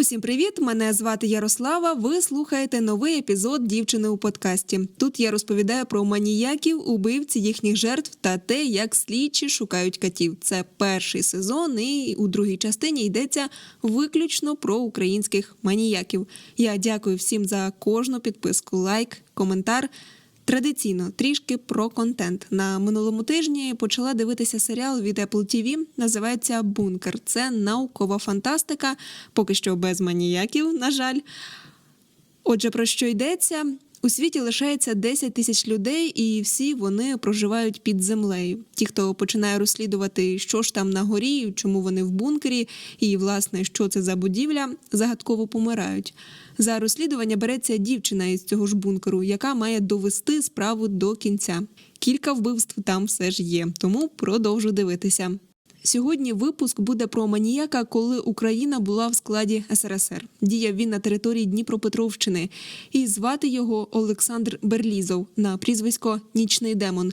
Усім привіт! Мене звати Ярослава. Ви слухаєте новий епізод дівчини у подкасті. Тут я розповідаю про маніяків, убивці їхніх жертв та те, як слідчі шукають катів. Це перший сезон, і у другій частині йдеться виключно про українських маніяків. Я дякую всім за кожну підписку, лайк, коментар. Традиційно трішки про контент на минулому тижні почала дивитися серіал від Apple TV, Називається Бункер. Це наукова фантастика, поки що без маніяків, на жаль. Отже, про що йдеться? У світі лишається 10 тисяч людей, і всі вони проживають під землею. Ті, хто починає розслідувати, що ж там на горі, чому вони в бункері, і власне що це за будівля, загадково помирають. За розслідування береться дівчина із цього ж бункеру, яка має довести справу до кінця. Кілька вбивств там все ж є, тому продовжу дивитися. Сьогодні випуск буде про маніяка, коли Україна була в складі СРСР. Діяв він на території Дніпропетровщини, і звати його Олександр Берлізов на прізвисько Нічний демон.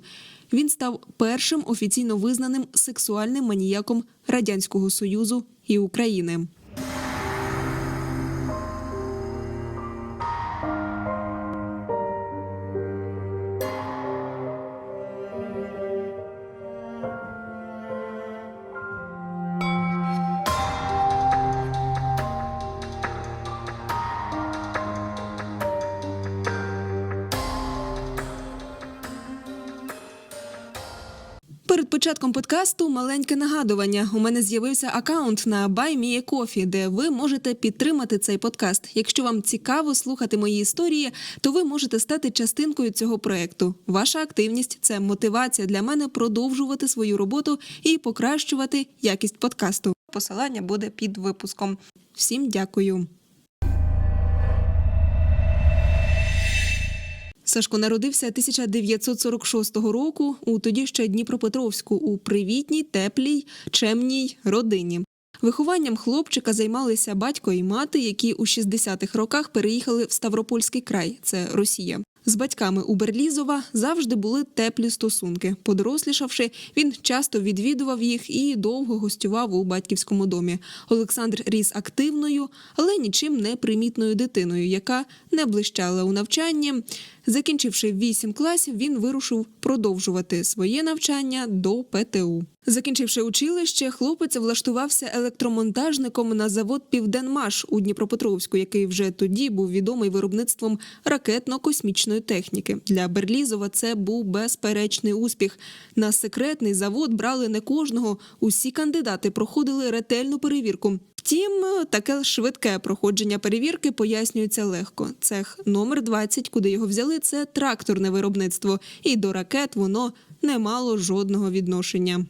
Він став першим офіційно визнаним сексуальним маніяком Радянського Союзу і України. Початком подкасту маленьке нагадування. У мене з'явився акаунт на Buy Me a Coffee, де ви можете підтримати цей подкаст. Якщо вам цікаво слухати мої історії, то ви можете стати частинкою цього проекту. Ваша активність це мотивація для мене продовжувати свою роботу і покращувати якість подкасту. Посилання буде під випуском. Всім дякую. Сашко народився 1946 року у тоді ще Дніпропетровську у привітній, теплій, чемній родині. Вихованням хлопчика займалися батько і мати, які у 60-х роках переїхали в Ставропольський край, це Росія. З батьками у Берлізова завжди були теплі стосунки. Подорослішавши, він часто відвідував їх і довго гостював у батьківському домі. Олександр ріс активною, але нічим не примітною дитиною, яка не блищала у навчанні. Закінчивши вісім класів, він вирушив продовжувати своє навчання до ПТУ. Закінчивши училище, хлопець влаштувався електромонтажником на завод Південмаш у Дніпропетровську, який вже тоді був відомий виробництвом ракетно-космічної техніки. Для Берлізова це був безперечний успіх. На секретний завод брали не кожного. Усі кандидати проходили ретельну перевірку. Втім, таке швидке проходження перевірки пояснюється легко. Цех номер 20, куди його взяли, це тракторне виробництво, і до ракет воно не мало жодного відношення.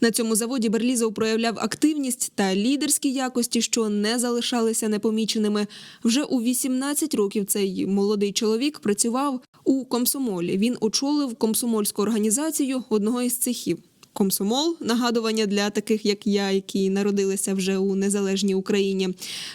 На цьому заводі Берлізов проявляв активність та лідерські якості, що не залишалися непоміченими. Вже у 18 років цей молодий чоловік працював у комсомолі. Він очолив комсомольську організацію одного із цехів. Комсомол нагадування для таких, як я, які народилися вже у незалежній Україні.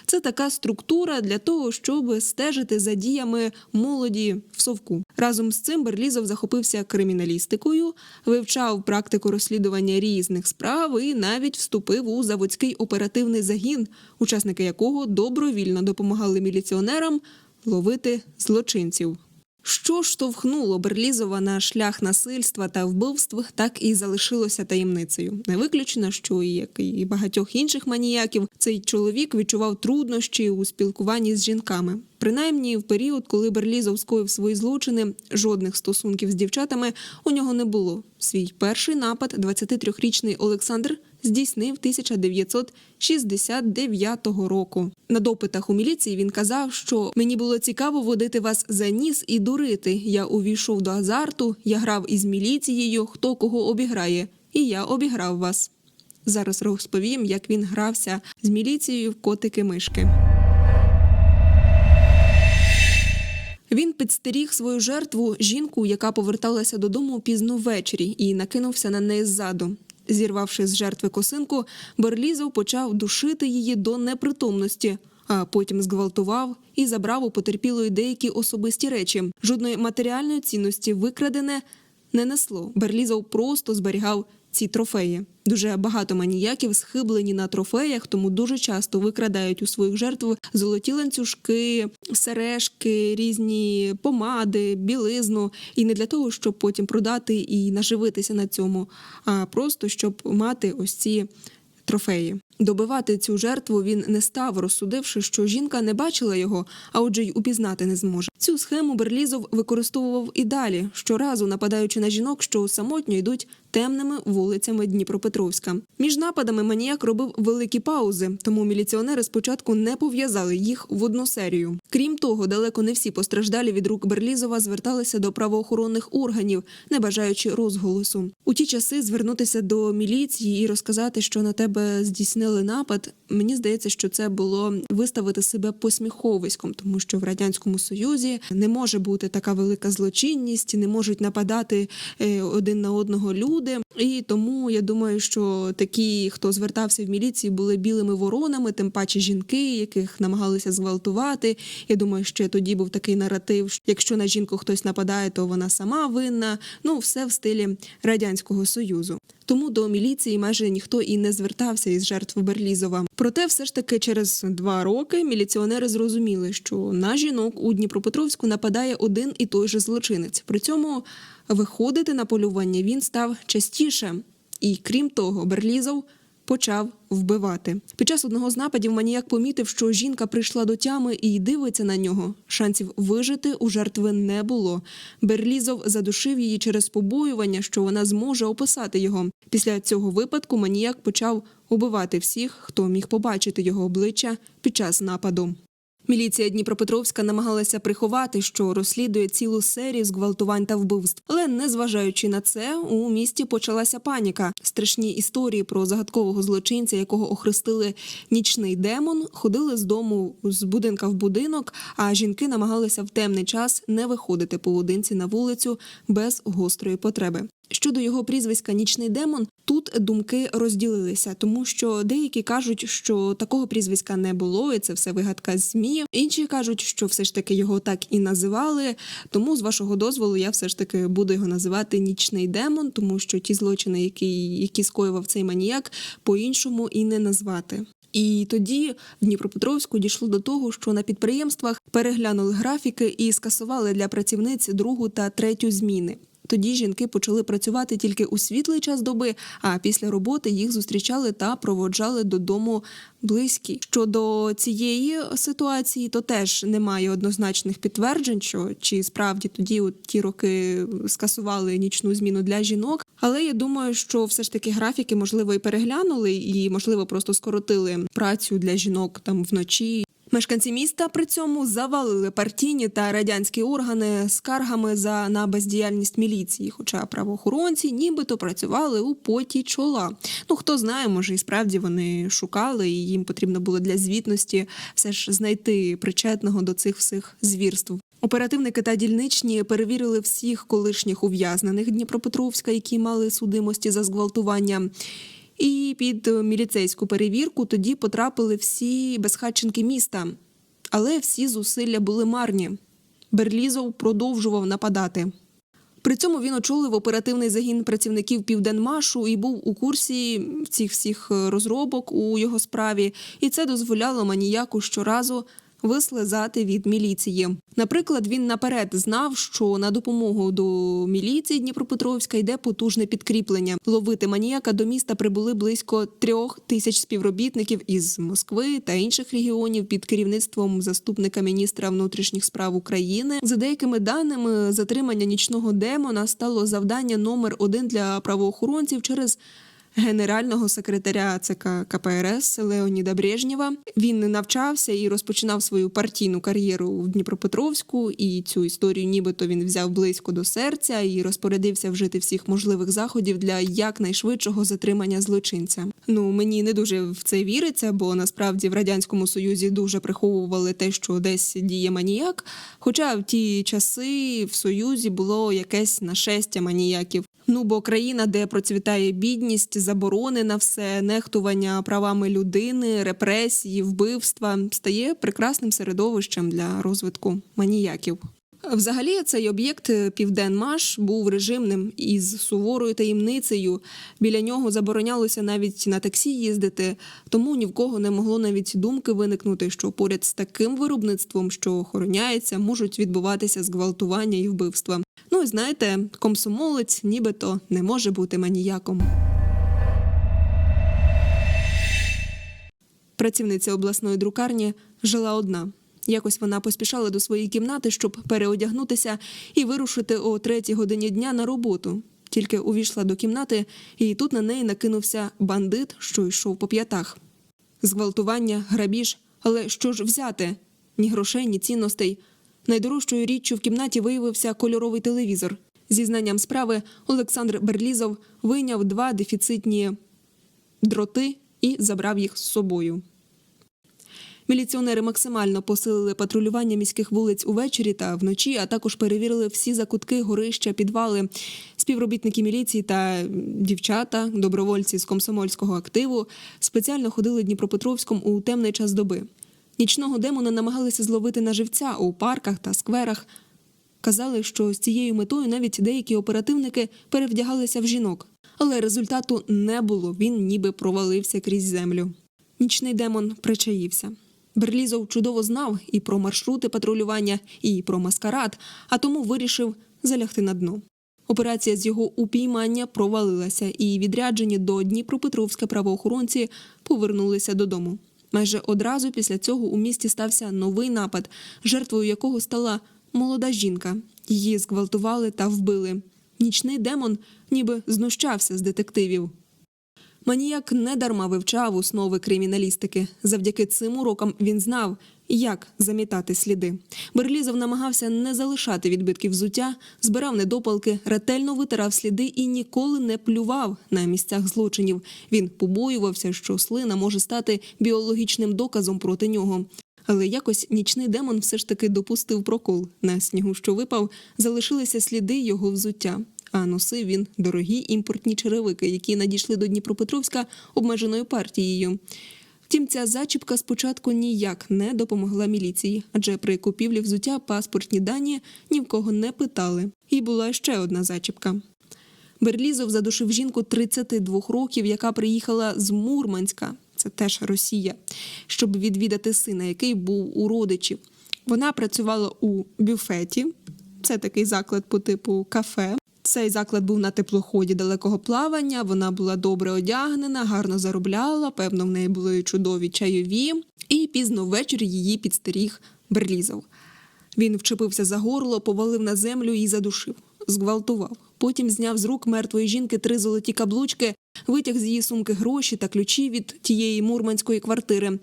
Це така структура для того, щоб стежити за діями молоді в совку. Разом з цим Берлізов захопився криміналістикою, вивчав практику розслідування різних справ і навіть вступив у заводський оперативний загін, учасники якого добровільно допомагали міліціонерам ловити злочинців. Що штовхнуло Берлізова на шлях насильства та вбивств, так і залишилося таємницею. Не виключено, що як і багатьох інших маніяків, цей чоловік відчував труднощі у спілкуванні з жінками. Принаймні, в період, коли Берлізов скоїв свої злочини, жодних стосунків з дівчатами у нього не було. Свій перший напад 23-річний Олександр здійснив 1969 року. На допитах у міліції він казав, що мені було цікаво водити вас за ніс і дурити. Я увійшов до азарту, я грав із міліцією, хто кого обіграє, і я обіграв вас. Зараз розповім, як він грався з міліцією в котики-мишки. Він підстеріг свою жертву жінку, яка поверталася додому пізно ввечері, і накинувся на неї ззаду. Зірвавши з жертви косинку, Берлізов почав душити її до непритомності, а потім зґвалтував і забрав у потерпілої деякі особисті речі. Жодної матеріальної цінності викрадене не несло. Берлізов просто зберігав ці трофеї. Дуже багато маніяків схиблені на трофеях, тому дуже часто викрадають у своїх жертв золоті ланцюжки, сережки, різні помади, білизну. І не для того, щоб потім продати і наживитися на цьому, а просто щоб мати ось ці трофеї. Добивати цю жертву він не став, розсудивши, що жінка не бачила його, а отже й упізнати не зможе. Цю схему Берлізов використовував і далі, щоразу нападаючи на жінок, що самотньо йдуть темними вулицями Дніпропетровська. Між нападами маніяк робив великі паузи, тому міліціонери спочатку не пов'язали їх в одну серію. Крім того, далеко не всі постраждалі від рук Берлізова зверталися до правоохоронних органів, не бажаючи розголосу. У ті часи звернутися до міліції і розказати, що на тебе здійснили напад. Мені здається, що це було виставити себе посміховиськом, тому що в радянському союзі не може бути така велика злочинність, не можуть нападати е, один на одного люди. І тому я думаю, що такі, хто звертався в міліцію, були білими воронами, тим паче жінки, яких намагалися зґвалтувати. Я думаю, що тоді був такий наратив: що якщо на жінку хтось нападає, то вона сама винна. Ну, все в стилі радянського союзу. Тому до міліції майже ніхто і не звертався із жертв Берлізова. Проте, все ж таки, через два роки міліціонери зрозуміли, що на жінок у Дніпропетровську нападає один і той же злочинець. При цьому виходити на полювання він став частіше. І крім того, Берлізов почав вбивати. Під час одного з нападів маніяк помітив, що жінка прийшла до тями і дивиться на нього. Шансів вижити у жертви не було. Берлізов задушив її через побоювання, що вона зможе описати його. Після цього випадку маніяк почав убивати всіх, хто міг побачити його обличчя під час нападу. Міліція Дніпропетровська намагалася приховати, що розслідує цілу серію зґвалтувань та вбивств. Але незважаючи на це, у місті почалася паніка. Страшні історії про загадкового злочинця, якого охрестили нічний демон, ходили з дому з будинка в будинок. А жінки намагалися в темний час не виходити поодинці на вулицю без гострої потреби. Щодо його прізвиська Нічний демон, тут думки розділилися, тому що деякі кажуть, що такого прізвиська не було, і це все вигадка ЗМІ. Інші кажуть, що все ж таки його так і називали. Тому, з вашого дозволу, я все ж таки буду його називати Нічний демон, тому що ті злочини, які, які скоював цей маніяк, по-іншому і не назвати. І тоді в Дніпропетровську дійшло до того, що на підприємствах переглянули графіки і скасували для працівниць другу та третю зміни. Тоді жінки почали працювати тільки у світлий час доби, а після роботи їх зустрічали та проводжали додому близькі. Щодо цієї ситуації, то теж немає однозначних підтверджень, що чи справді тоді от ті роки скасували нічну зміну для жінок. Але я думаю, що все ж таки графіки можливо і переглянули, і можливо просто скоротили працю для жінок там вночі. Мешканці міста при цьому завалили партійні та радянські органи скаргами за на бездіяльність міліції, хоча правоохоронці нібито працювали у поті чола. Ну хто знає, може і справді вони шукали, і їм потрібно було для звітності все ж знайти причетного до цих всіх звірств. Оперативники та дільничні перевірили всіх колишніх ув'язнених Дніпропетровська, які мали судимості за зґвалтування. І під міліцейську перевірку тоді потрапили всі безхатченки міста. Але всі зусилля були марні. Берлізов продовжував нападати. При цьому він очолив оперативний загін працівників Південмашу і був у курсі цих всіх розробок у його справі, і це дозволяло маніяку щоразу вислизати від міліції. Наприклад, він наперед знав, що на допомогу до міліції Дніпропетровська йде потужне підкріплення. Ловити маніяка до міста прибули близько трьох тисяч співробітників із Москви та інших регіонів під керівництвом заступника міністра внутрішніх справ України. За деякими даними, затримання нічного демона стало завдання номер один для правоохоронців через генерального секретаря ЦК КПРС Леоніда Брежнєва. Він навчався і розпочинав свою партійну кар'єру в Дніпропетровську. І цю історію, нібито він взяв близько до серця і розпорядився вжити всіх можливих заходів для якнайшвидшого затримання злочинця. Ну мені не дуже в це віриться, бо насправді в радянському союзі дуже приховували те, що десь діє маніяк. Хоча в ті часи в союзі було якесь нашестя маніяків. Ну бо країна, де процвітає бідність, заборони на все, нехтування правами людини, репресії, вбивства, стає прекрасним середовищем для розвитку маніяків. Взагалі, цей об'єкт Південмаш був режимним із суворою таємницею. Біля нього заборонялося навіть на таксі їздити, тому ні в кого не могло навіть думки виникнути, що поряд з таким виробництвом, що охороняється, можуть відбуватися зґвалтування і вбивства. Ну і знаєте, комсомолець нібито не може бути маніяком. Працівниця обласної друкарні жила одна. Якось вона поспішала до своєї кімнати, щоб переодягнутися і вирушити о третій годині дня на роботу. Тільки увійшла до кімнати, і тут на неї накинувся бандит, що йшов по п'ятах. Зґвалтування, грабіж, але що ж взяти? Ні грошей, ні цінностей. Найдорожчою річчю в кімнаті виявився кольоровий телевізор. Зі знанням справи Олександр Берлізов вийняв два дефіцитні дроти і забрав їх з собою. Міліціонери максимально посилили патрулювання міських вулиць увечері та вночі, а також перевірили всі закутки, горища, підвали. Співробітники міліції та дівчата, добровольці з комсомольського активу спеціально ходили Дніпропетровськом у темний час доби. Нічного демона намагалися зловити на живця у парках та скверах. Казали, що з цією метою навіть деякі оперативники перевдягалися в жінок. Але результату не було. Він ніби провалився крізь землю. Нічний демон причаївся. Берлізов чудово знав і про маршрути патрулювання, і про маскарад, а тому вирішив залягти на дно. Операція з його упіймання провалилася, і відряджені до Дніпропетровська правоохоронці повернулися додому. Майже одразу після цього у місті стався новий напад, жертвою якого стала молода жінка. Її зґвалтували та вбили. Нічний демон ніби знущався з детективів. Маніяк недарма вивчав основи криміналістики. Завдяки цим урокам він знав, як замітати сліди. Берлізов намагався не залишати відбитків взуття, збирав недопалки, ретельно витирав сліди і ніколи не плював на місцях злочинів. Він побоювався, що слина може стати біологічним доказом проти нього. Але якось нічний демон все ж таки допустив прокол. На снігу, що випав, залишилися сліди його взуття. А носив він дорогі імпортні черевики, які надійшли до Дніпропетровська обмеженою партією. Втім, ця зачіпка спочатку ніяк не допомогла міліції, адже при купівлі взуття паспортні дані ні в кого не питали. І була ще одна зачіпка. Берлізов задушив жінку 32 років, яка приїхала з Мурманська, це теж Росія, щоб відвідати сина, який був у родичів. Вона працювала у бюфеті, це такий заклад по типу кафе. Цей заклад був на теплоході далекого плавання. Вона була добре одягнена, гарно заробляла. Певно, в неї були чудові чайові, і пізно ввечері її підстеріг Берлізов. Він вчепився за горло, повалив на землю і задушив, зґвалтував. Потім зняв з рук мертвої жінки три золоті каблучки, витяг з її сумки гроші та ключі від тієї мурманської квартири.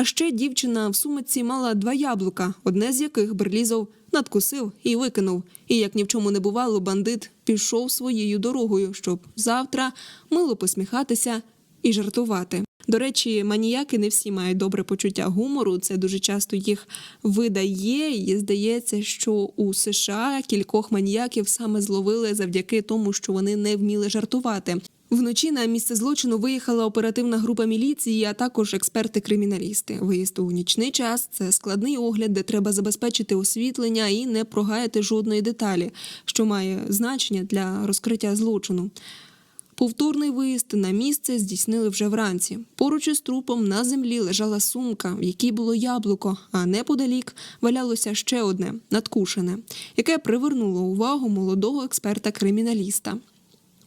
А ще дівчина в сумиці мала два яблука, одне з яких Берлізов надкусив і викинув. І як ні в чому не бувало, бандит пішов своєю дорогою, щоб завтра мило посміхатися і жартувати. До речі, маніяки не всі мають добре почуття гумору. Це дуже часто їх видає. І здається, що у США кількох маніяків саме зловили завдяки тому, що вони не вміли жартувати. Вночі на місце злочину виїхала оперативна група міліції, а також експерти-криміналісти. Виїзд у нічний час це складний огляд, де треба забезпечити освітлення і не прогаяти жодної деталі, що має значення для розкриття злочину. Повторний виїзд на місце здійснили вже вранці. Поруч із трупом на землі лежала сумка, в якій було яблуко, а неподалік валялося ще одне надкушене, яке привернуло увагу молодого експерта-криміналіста.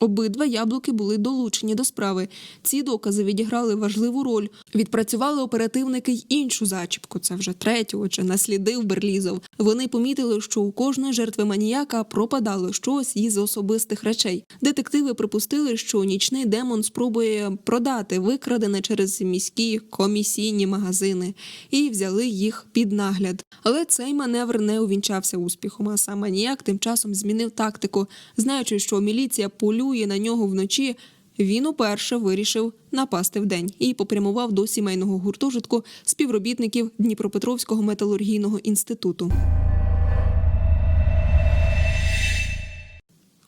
Обидва яблуки були долучені до справи. Ці докази відіграли важливу роль. Відпрацювали оперативники й іншу зачіпку. Це вже третю, отже, наслідив Берлізов. Вони помітили, що у кожної жертви маніяка пропадало щось із особистих речей. Детективи припустили, що нічний демон спробує продати викрадене через міські комісійні магазини і взяли їх під нагляд. Але цей маневр не увінчався успіхом. А сам маніяк тим часом змінив тактику, знаючи, що міліція полює на нього вночі. Він уперше вирішив напасти вдень і попрямував до сімейного гуртожитку співробітників Дніпропетровського металургійного інституту.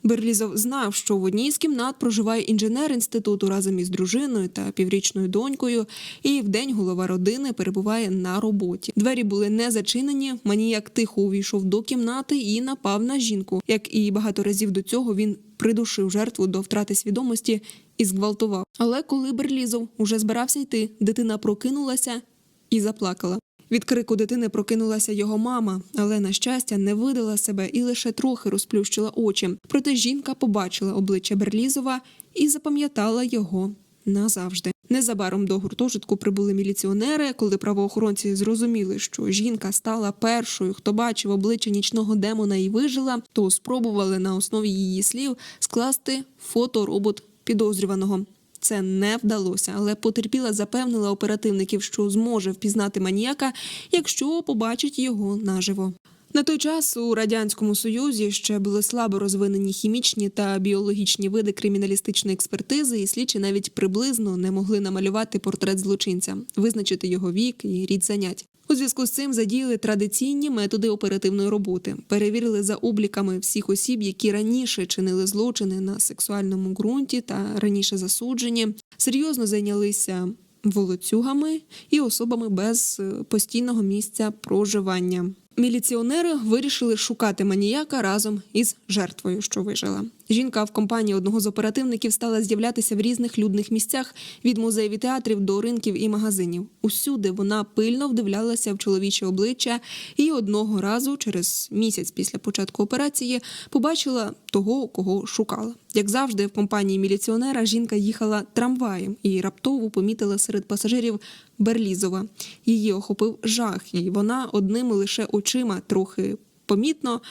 Берлізов знав, що в одній з кімнат проживає інженер інституту разом із дружиною та піврічною донькою, і вдень голова родини перебуває на роботі. Двері були не зачинені. Маніяк тихо увійшов до кімнати і напав на жінку. Як і багато разів до цього, він придушив жертву до втрати свідомості і зґвалтував. Але коли Берлізов уже збирався йти, дитина прокинулася і заплакала. Від крику дитини прокинулася його мама, але на щастя не видала себе і лише трохи розплющила очі. Проте жінка побачила обличчя Берлізова і запам'ятала його назавжди. Незабаром до гуртожитку прибули міліціонери. Коли правоохоронці зрозуміли, що жінка стала першою, хто бачив обличчя нічного демона і вижила, то спробували на основі її слів скласти фоторобот підозрюваного. Це не вдалося, але потерпіла запевнила оперативників, що зможе впізнати маніяка, якщо побачить його наживо. На той час у радянському союзі ще були слабо розвинені хімічні та біологічні види криміналістичної експертизи, і слідчі навіть приблизно не могли намалювати портрет злочинця, визначити його вік і рід занять. У зв'язку з цим задіяли традиційні методи оперативної роботи, перевірили за обліками всіх осіб, які раніше чинили злочини на сексуальному ґрунті та раніше засуджені, серйозно зайнялися волоцюгами і особами без е, постійного місця проживання. Міліціонери вирішили шукати маніяка разом із жертвою, що вижила. Жінка в компанії одного з оперативників стала з'являтися в різних людних місцях від музеїв і театрів до ринків і магазинів. Усюди вона пильно вдивлялася в чоловіче обличчя і одного разу, через місяць після початку операції, побачила того, кого шукала. Як завжди, в компанії міліціонера жінка їхала трамваєм і раптово помітила серед пасажирів Берлізова. Її охопив жах, і вона одними лише очима трохи помітно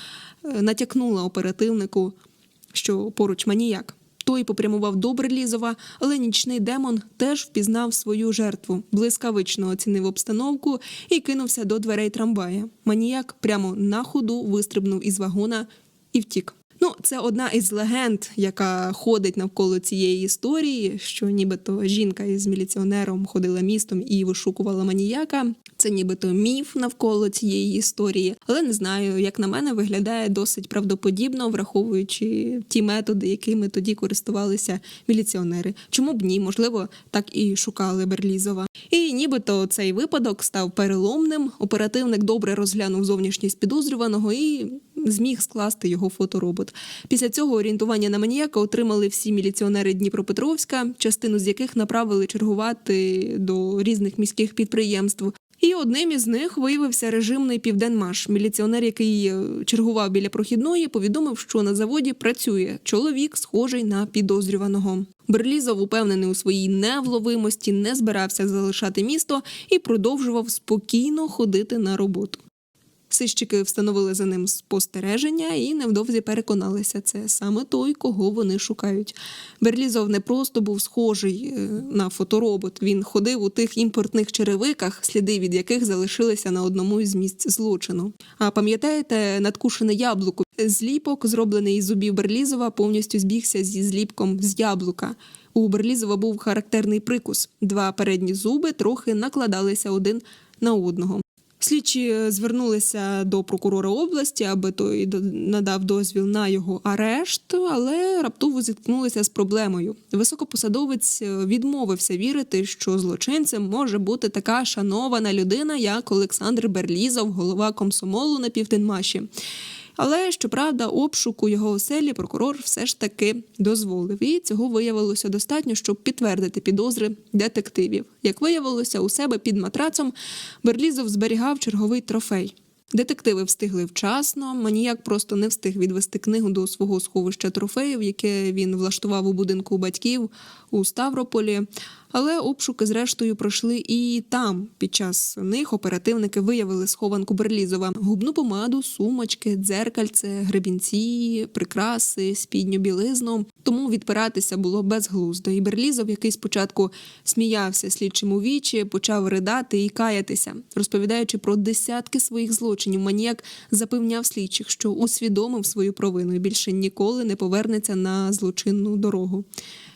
е, натякнула оперативнику, що поруч маніяк. Той попрямував до Берлізова, але нічний демон теж впізнав свою жертву, блискавично оцінив обстановку і кинувся до дверей трамвая. Маніяк прямо на ходу вистрибнув із вагона і втік. Ну, це одна із легенд, яка ходить навколо цієї історії, що нібито жінка із міліціонером ходила містом і вишукувала маніяка. Це нібито міф навколо цієї історії, але не знаю, як на мене виглядає досить правдоподібно, враховуючи ті методи, якими тоді користувалися міліціонери. Чому б ні? Можливо, так і шукали Берлізова. І нібито цей випадок став переломним. Оперативник добре розглянув зовнішність підозрюваного і зміг скласти його фоторобот. Після цього орієнтування на маніяка отримали всі міліціонери Дніпропетровська, частину з яких направили чергувати до різних міських підприємств. І одним із них виявився режимний південмаш. Міліціонер, який е, чергував біля прохідної, повідомив, що на заводі працює чоловік, схожий на підозрюваного. Берлізов, упевнений у своїй невловимості, не збирався залишати місто і продовжував спокійно ходити на роботу. Сищики встановили за ним спостереження і невдовзі переконалися, це саме той, кого вони шукають. Берлізов не просто був схожий е, на фоторобот. Він ходив у тих імпортних черевиках, сліди від яких залишилися на одному із місць злочину. А пам'ятаєте, надкушене яблуко? Зліпок, зроблений із зубів Берлізова, повністю збігся зі зліпком з яблука. У Берлізова був характерний прикус: два передні зуби трохи накладалися один на одного. Слідчі звернулися до прокурора області, аби той надав дозвіл на його арешт, але раптово зіткнулися з проблемою. Високопосадовець е, відмовився вірити, що злочинцем може бути така шанована людина, як Олександр Берлізов, голова комсомолу на Південмаші. Але щоправда, обшуку його оселі прокурор все ж таки дозволив, і цього виявилося достатньо, щоб підтвердити підозри детективів. Як виявилося, у себе під матрацом Берлізов зберігав черговий трофей. Детективи встигли вчасно. Маніяк просто не встиг відвести книгу до свого сховища трофеїв, яке він влаштував у будинку батьків у Ставрополі. Але обшуки, зрештою, пройшли і там. Під час них оперативники виявили схованку Берлізова: губну помаду, сумочки, дзеркальце, гребінці, прикраси, спідню білизну. Тому відпиратися було безглуздо. І Берлізов, який спочатку сміявся слідчим у вічі, почав ридати і каятися, розповідаючи про десятки своїх злочинів. Маніяк запевняв слідчих, що усвідомив свою провину і більше ніколи не повернеться на злочинну дорогу.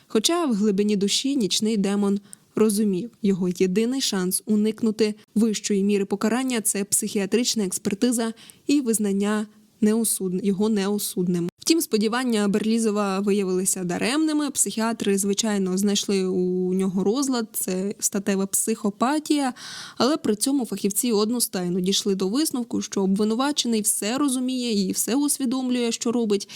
Хоча в глибині душі нічний демон розумів, його єдиний шанс уникнути вищої міри покарання це психіатрична експертиза і визнання неосуд... його неосудним. Втім, сподівання Берлізова виявилися даремними. Психіатри, звичайно, знайшли у нього розлад, це статева психопатія. Але при цьому фахівці одностайно дійшли до висновку, що обвинувачений все розуміє і все усвідомлює, що робить.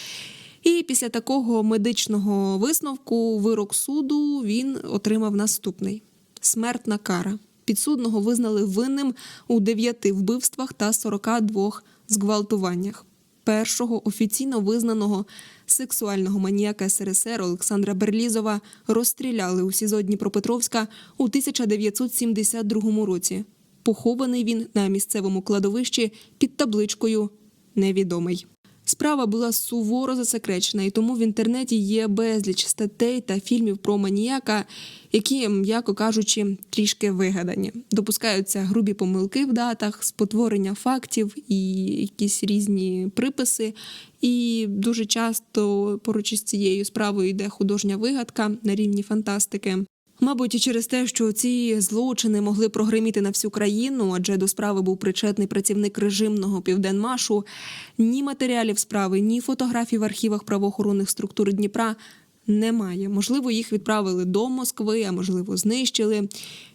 І після такого медичного висновку вирок суду він отримав наступний: смертна кара. Підсудного визнали винним у дев'яти вбивствах та 42 зґвалтуваннях. Першого офіційно визнаного сексуального маніяка СРСР Олександра Берлізова розстріляли у СІЗО Дніпропетровська у 1972 році. Похований він на місцевому кладовищі під табличкою Невідомий. Справа була суворо засекречена, і тому в інтернеті є безліч статей та фільмів про маніяка, які, м'яко кажучи, трішки вигадані. Допускаються грубі помилки в датах, спотворення фактів і якісь різні приписи. І дуже часто поруч із цією справою йде художня вигадка на рівні фантастики. Мабуть, і через те, що ці злочини могли прогриміти на всю країну, адже до справи був причетний працівник режимного південмашу, ні матеріалів справи, ні фотографій в архівах правоохоронних структур Дніпра немає. Можливо, їх відправили до Москви, а можливо, знищили.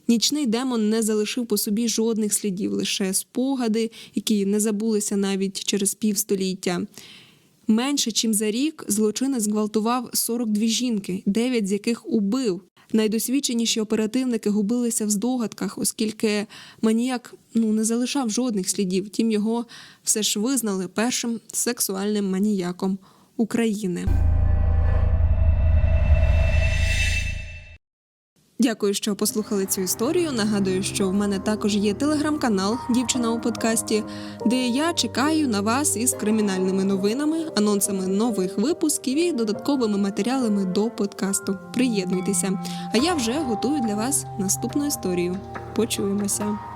Нічний демон не залишив по собі жодних слідів, лише спогади, які не забулися навіть через півстоліття. Менше чим за рік злочинець зґвалтував 42 жінки, 9 з яких убив. Найдосвідченіші оперативники губилися в здогадках, оскільки маніяк ну не залишав жодних слідів. Тім його все ж визнали першим сексуальним маніяком України. Дякую, що послухали цю історію. Нагадую, що в мене також є телеграм-канал Дівчина у подкасті, де я чекаю на вас із кримінальними новинами, анонсами нових випусків і додатковими матеріалами до подкасту. Приєднуйтеся! А я вже готую для вас наступну історію. Почуємося.